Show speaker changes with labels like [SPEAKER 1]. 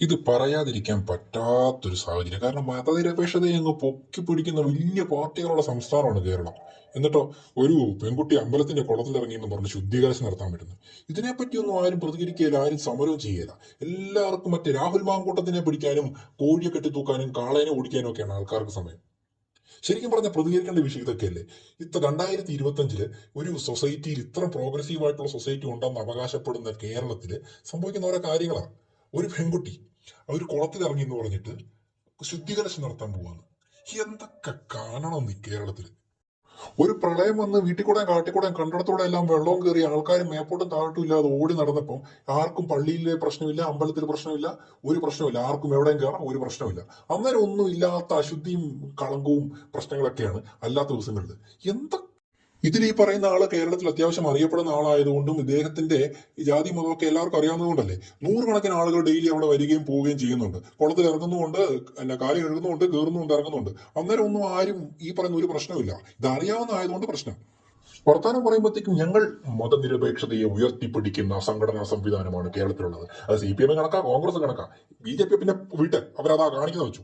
[SPEAKER 1] ഇത് പറയാതിരിക്കാൻ പറ്റാത്തൊരു സാഹചര്യം. കാരണം മതനിരപേക്ഷതയെ അങ്ങ് പൊക്കി പിടിക്കുന്ന വലിയ പാർട്ടികളുള്ള സംസ്ഥാനമാണ് കേരളം. എന്നിട്ടോ ഒരു പെൺകുട്ടി അമ്പലത്തിന്റെ കുളത്തിലിറങ്ങി എന്ന് പറഞ്ഞ് ശുദ്ധീകരണം നടത്താൻ പറ്റുന്നു ഇതിനെപ്പറ്റിയൊന്നും ആരും പ്രതികരിക്കുകയില്ല ആരും സമരവും ചെയ്യുക എല്ലാവർക്കും മറ്റേ രാഹുൽ മാങ്കൂട്ടത്തിനെ പിടിക്കാനും കോഴിയെ കെട്ടിത്തൂക്കാനും കാളേനെ ഓടിക്കാനും ഒക്കെയാണ് ആൾക്കാർക്ക് സമയം. ശരിക്കും പറഞ്ഞ പ്രതികരിക്കേണ്ട വിഷയം ഇതൊക്കെയല്ലേ? ഇത്ര രണ്ടായിരത്തി ഇരുപത്തഞ്ചിൽ ഒരു സൊസൈറ്റിയിൽ ഇത്ര പ്രോഗ്രസീവ് ആയിട്ടുള്ള സൊസൈറ്റി ഉണ്ടെന്ന് അവകാശപ്പെടുന്ന കേരളത്തിൽ സംഭവിക്കുന്ന ഓരോ കാര്യങ്ങളാണ്. ഒരു പെൺകുട്ടി ഒരു കുളത്തിൽ ഇറങ്ങി എന്ന് പറഞ്ഞിട്ട് ശുദ്ധീകരണം നടത്താൻ പോവാണ്. എന്തൊക്കെ കാണണം ഈ കേരളത്തിൽ? ഒരു പ്രളയം വന്ന് വീട്ടിൽ കൂടെ കാട്ടിക്കൂടെ കണ്ടിടത്തൂടെ എല്ലാം വെള്ളവും കയറി ആൾക്കാർ മേപ്പോട്ടും താഴോട്ടും ഇല്ലാതെ ഓടി നടന്നപ്പോൾ ആർക്കും പള്ളിയിലെ പ്രശ്നമില്ല അമ്പലത്തിൽ പ്രശ്നമില്ല ഒരു പ്രശ്നമില്ല. ആർക്കും എവിടെയും കയറാം ഒരു പ്രശ്നമില്ല. അന്നേരം ഒന്നും ഇല്ലാത്ത അശുദ്ധിയും കളങ്കവും പ്രശ്നങ്ങളൊക്കെയാണ് അല്ലാത്ത ദിവസങ്ങളിൽ എന്താ ഇതിൽ ഈ പറയുന്ന ആൾ കേരളത്തിൽ അത്യാവശ്യം അറിയപ്പെടുന്ന ആളായതുകൊണ്ടും ഇദ്ദേഹത്തിന്റെ ജാതി മതമൊക്കെ എല്ലാവർക്കും അറിയാവുന്നതുകൊണ്ടല്ലേ? നൂറുകണക്കിന് ആളുകൾ ഡെയിലി അവിടെ വരികയും പോവുകയും ചെയ്യുന്നുണ്ട്. കുളത്തിൽ ഇറങ്ങുന്നുണ്ട് അല്ല കാലം എഴുതുന്നുണ്ട് കയറുന്നുണ്ട് ഇറങ്ങുന്നുണ്ട് അന്നേരം ഒന്നും ആരും ഈ പറയുന്ന ഒരു പ്രശ്നമില്ല ഇത് അറിയാവുന്ന ആയതുകൊണ്ട് പ്രശ്നം. വർത്താനം പറയുമ്പോഴത്തേക്കും ഞങ്ങൾ മതനിരപേക്ഷതയെ ഉയർത്തിപ്പിടിക്കുന്ന സംഘടനാ സംവിധാനമാണ് കേരളത്തിലുള്ളത്. അത് സി പി എം കണക്കാ കോൺഗ്രസ് കണക്കാ. ബി ജെ പി പിന്നെ വിട്ട് അവരതാ കാണിക്കുന്ന വെച്ചു.